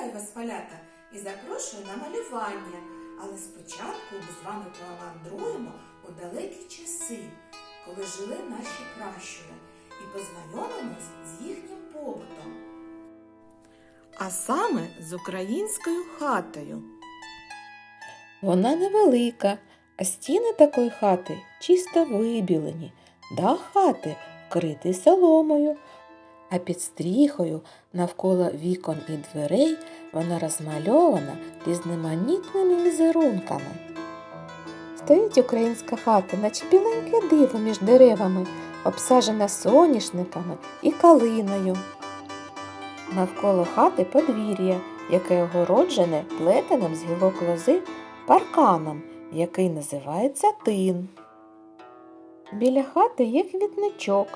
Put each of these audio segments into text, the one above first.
Вітаю вас, малята, і запрошую на малювання. Але спочатку ми з вами помандруємо у далекі часи, коли жили наші пращури, і познайомимось з їхнім побутом. А саме з українською хатою. Вона невелика, а стіни такої хати чисто вибілені, дах хати вкритий соломою, а під стріхою навколо вікон і дверей вона розмальована різноманітними візерунками. Стоїть українська хата, наче біленьке диво між деревами, обсаджена соняшниками і калиною. Навколо хати подвір'я, яке огороджене плетеним з гілок лози парканом, який називається тин. Біля хати є квітничок,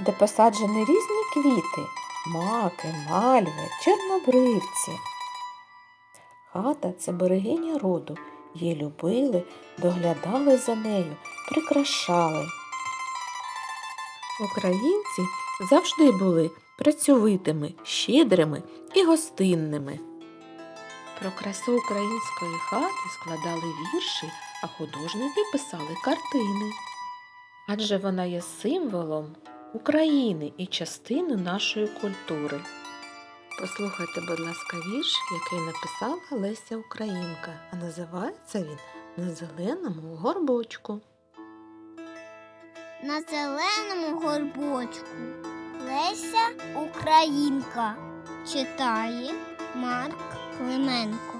де посаджені різні квіти маки, мальви, чорнобривці. Хата це берегиня роду. Її любили, доглядали за нею, прикрашали. Українці завжди були працьовитими, щедрими і гостинними. Про красу української хати складали вірші, а художники писали картини. Адже вона є символом України і частиною нашої культури. Послухайте, будь ласка, вірш, який написала Леся Українка, а називається він На зеленому горбочку. На зеленому горбочку Леся Українка читає Марк Клименко.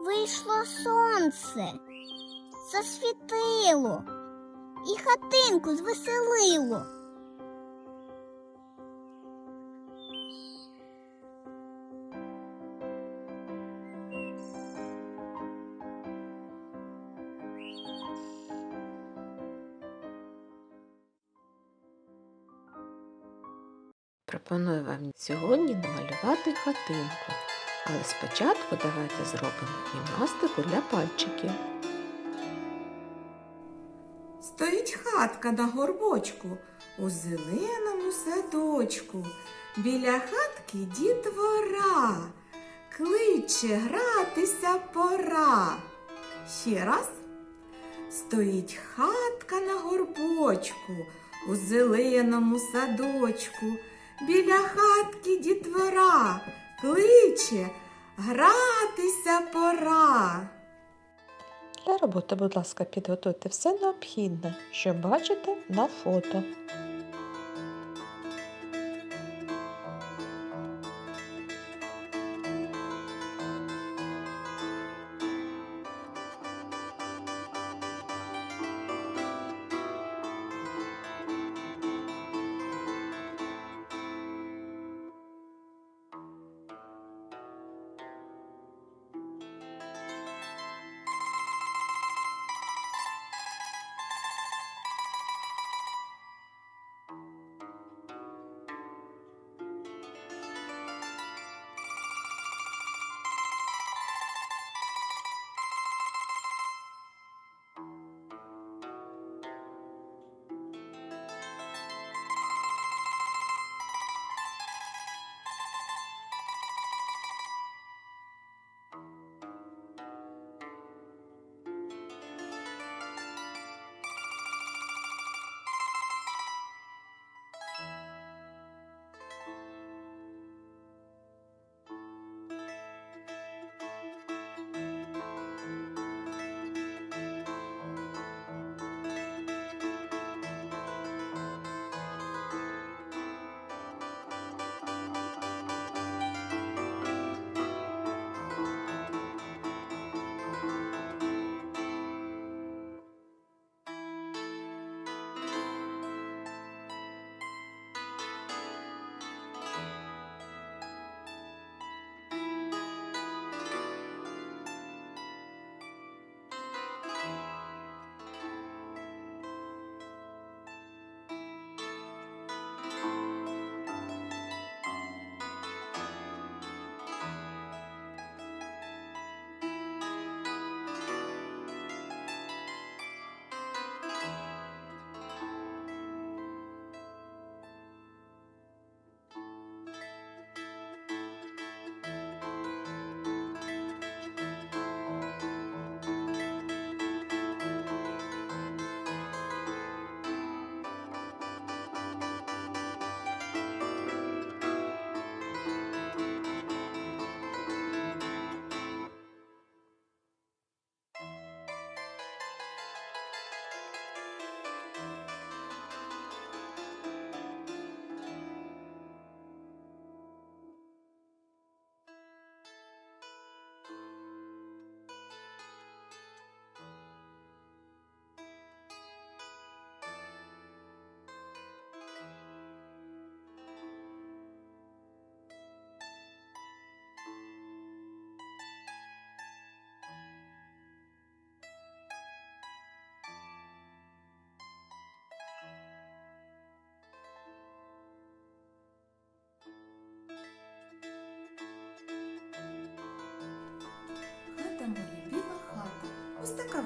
вийшло сонце, засвітило і хатинку звеселило. Пропоную вам сьогодні намалювати хатинку. Але спочатку давайте зробимо гімнастику для пальчиків. Стоїть хатка на горбочку у зеленому садочку. Біля хатки дітвора. Кличе гратися пора. Ще раз. Стоїть хатка на горбочку у зеленому садочку. Біля хатки дітвора. Кличе гратися пора. Для роботи, будь ласка, підготуйте все необхідне, що бачите на фото.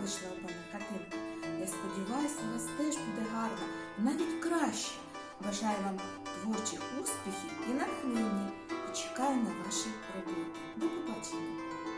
вишлепана картинка. Я сподіваюся, у вас теж буде гарно, навіть краще. Бажаю вам творчих успіхів і натхнення і чекаю на ваші роботи. До побачення!